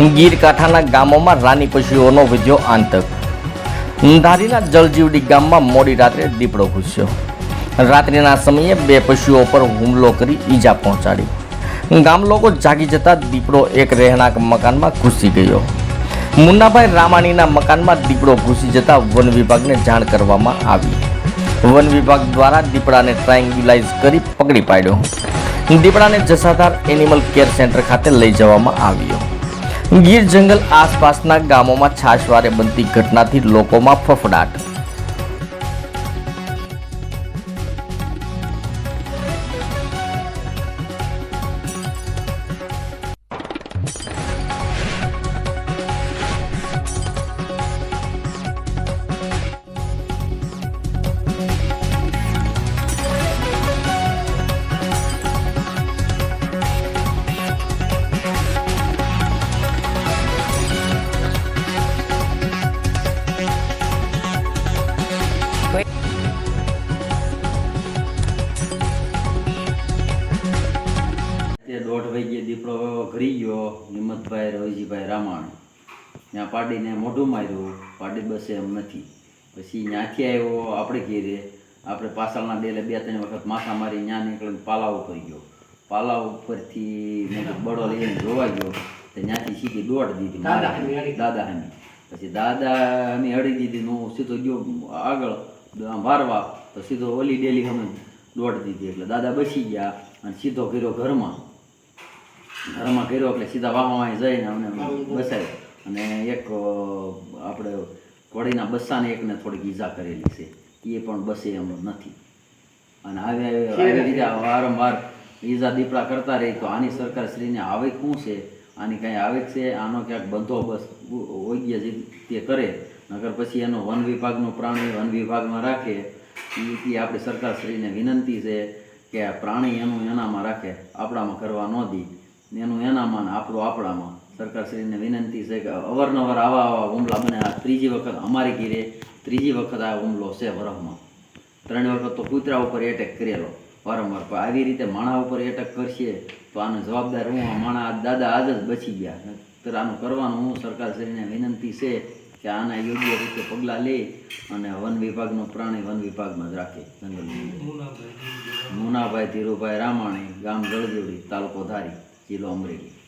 ગીર કાંઠાના ગામોમાં રાની પશુઓનો વધ્યો આતંક. ધારીના જલજીવડી ગામમાં મોડી રાત્રે દીપડો ઘૂસ્યો. રાત્રિના સમયે બે પશુઓ પર હુમલો કરી ઈજા પહોંચાડી. ગામ લોકો જાગી જતા દીપડો એક રહેણાંક મકાનમાં ઘૂસી ગયો. મુન્નાભાઈ રામાણીના મકાનમાં દીપડો ઘૂસી જતા વન વિભાગને જાણ કરવામાં આવી. વન વિભાગ દ્વારા દીપડાને ટ્રાયંગ્યુલાઇઝ કરી પકડી પાડ્યો. દીપડાને જસાધાર એનિમલ કેર સેન્ટર ખાતે લઈ જવામાં આવ્યો. ગીર જંગલ આસપાસના ગામોમાં છાશવારે બનતી ઘટનાથી લોકોમાં ફફડાટ. તે દોઢ દીપડો ઘરી ગયો હિંમતભાઈ રોહીજીભાઈ રામાણ. ત્યાં પાડીને મોઢું માર્યું પાડી બસે એમ નથી. પછી ત્યાંથી આવ્યો આપણે ઘેરે. આપણે પાછળના ડેલે બે ત્રણ વખત માથા મારી ત્યાં નીકળીને પાલા ઉપર ગયો. પાલા ઉપરથી બળો લઈને જોવા ગયો. તો ત્યાંથી સીધી દોડ દીધી દાદા હમી પછી દાદા હમી હળી દીધી ને હું સીધો ગયો આગળ આમ વારવા. તો સીધો ઓલી ડેલી હમે દોડ દીધી. એટલે દાદા બસી ગયા અને સીધો કર્યો ઘરમાં. ઘરમાં કર્યો એટલે સીધા વાહવામાં જઈને અમને બસાય અને એક આપણે કોળીના બસ્સાને એકને થોડીક ઈજા કરેલી છે. એ પણ બસે એમ નથી. અને આવી આવી રીતે વારંવાર ઈજા દીપડા કરતા રહી તો આની સરકાર શ્રીને આવે શું છે? આની કાંઈ આવે છે? આનો ક્યાંક બંદોબસ્ત વૈદ્ય તે કરે. નગર પછી એનો વન વિભાગનો પ્રાણી વન વિભાગમાં રાખે. એ આપણી સરકાર શ્રીને વિનંતી છે કે આ પ્રાણી એનું એનામાં રાખે. આપણામાં કરવા ન દી. એનું એનામાં માન આપણું આપણામાં. સરકારશ્રીને વિનંતી છે કે અવારનવાર આવા આવા હુમલા બને. આ ત્રીજી વખત અમારી ઘીરે ત્રીજી વખત આ હુમલો છે વરફમાં ત્રણ વખત તો કૂતરા ઉપર એટેક કરેલો. વારંવાર પણ આવી રીતે માણા ઉપર એટેક કરશે તો આનો જવાબદાર હું આ માણા દાદા આજ જ બચી ગયા. તો આનું કરવાનું હું સરકારશ્રીને વિનંતી છે કે આના યોગ્ય રીતે પગલાં લે અને વન વિભાગનો પ્રાણી વન વિભાગમાં જ રાખે. જંગલ મુનાભાઈ ધીરુભાઈ રામાણી. ગામ જળજોડી તાલુકો ધારી. જિલ્લો અમરેલી